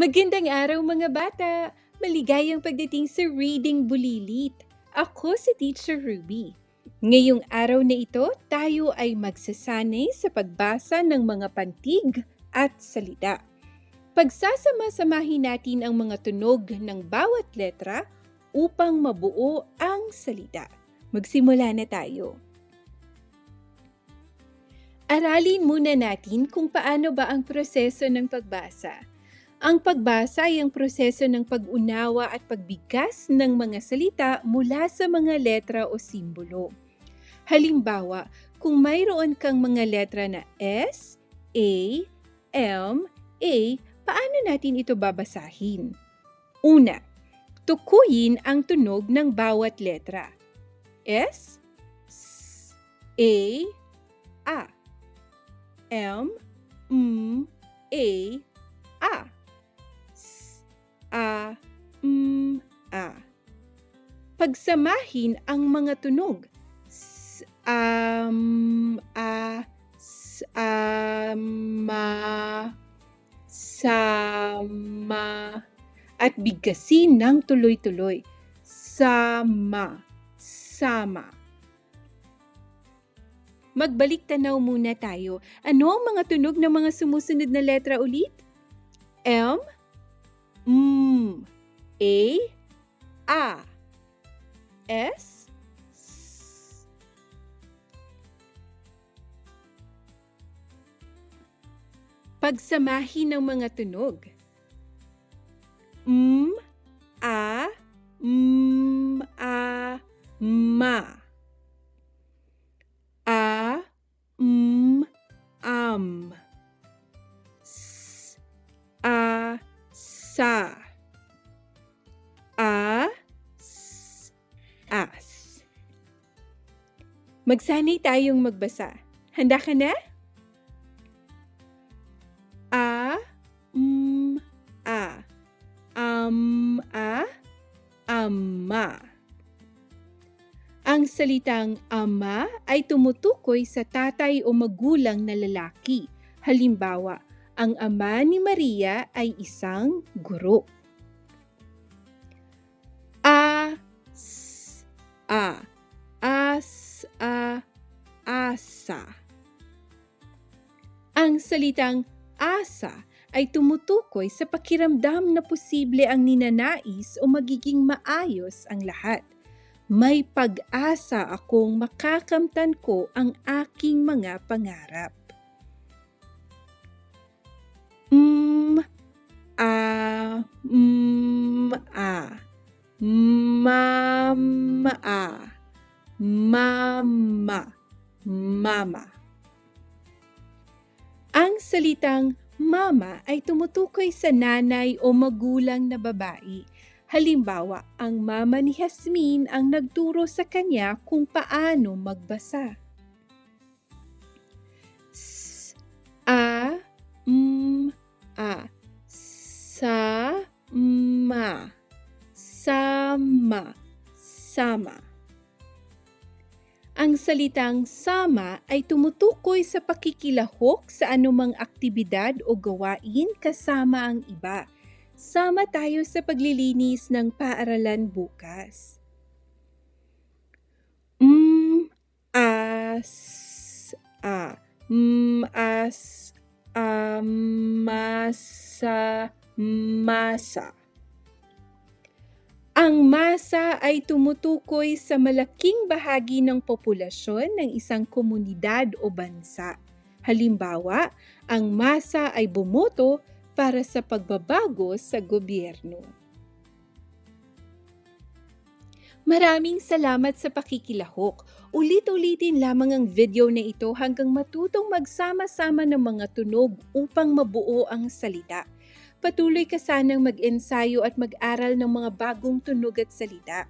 Magandang araw mga bata! Maligayang pagdating sa Reading Bulilit. Ako si Teacher Ruby. Ngayong araw na ito, tayo ay magsasanay sa pagbasa ng mga pantig at salita. Pagsasama-samahin natin ang mga tunog ng bawat letra upang mabuo ang salita. Magsimula na tayo. Aralin muna natin kung paano ba ang proseso ng pagbasa. Ang pagbasa ay ang proseso ng pag-unawa at pagbigkas ng mga salita mula sa mga letra o simbolo. Halimbawa, kung mayroon kang mga letra na S, A, M, A, paano natin ito babasahin? Una, tukuyin ang tunog ng bawat letra. S, S, A, A. M, M, A, A. Pagsamahin ang mga tunog. S, am, a, s, ama, sama, at bigkasin ng tuloy-tuloy. Sama, sama. Magbalik tanaw muna tayo. Ano ang mga tunog ng mga sumusunod na letra ulit? M, M, A, A, S. Pagsamahin ng mga tunog. M, A, M, A, Ma. A, M, am. S, A, sa. Magsanay tayong magbasa. Handa ka na? A, M, A. Am, A, Ama. Ang salitang ama ay tumutukoy sa tatay o magulang na lalaki. Halimbawa, ang ama ni Maria ay isang guro. A, s, a, asa. Ang salitang asa ay tumutukoy sa pakiramdam na posible ang ninanais o magiging maayos ang lahat. May pag-asa akong makakamtan ko ang aking mga pangarap. M, a, m, a, mama, mama, mama. Ang salitang mama ay tumutukoy sa nanay o magulang na babae. Halimbawa, ang mama ni Hasmin ang nagturo sa kanya kung paano magbasa. S, a, m, a, sa, ma, sama, sama. Ang salitang sama ay tumutukoy sa pakikilahok sa anumang aktibidad o gawain kasama ang iba. Sama tayo sa paglilinis ng paaralan bukas. M, as, a, m, as, a, masa, masa. Ang masa ay tumutukoy sa malaking bahagi ng populasyon ng isang komunidad o bansa. Halimbawa, ang masa ay bumoto para sa pagbabago sa gobyerno. Maraming salamat sa pakikilahok. Ulit-ulitin lamang ang video na ito hanggang matutong magsama-sama ng mga tunog upang mabuo ang salita. Patuloy ka sanang mag-ensayo at mag-aral ng mga bagong tunog at salita.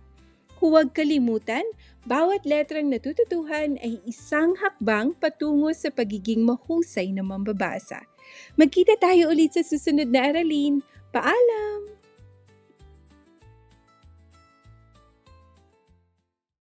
Huwag kalimutan, bawat letrang natututuhan ay isang hakbang patungo sa pagiging mahusay na mambabasa. Magkita tayo ulit sa susunod na aralin. Paalam!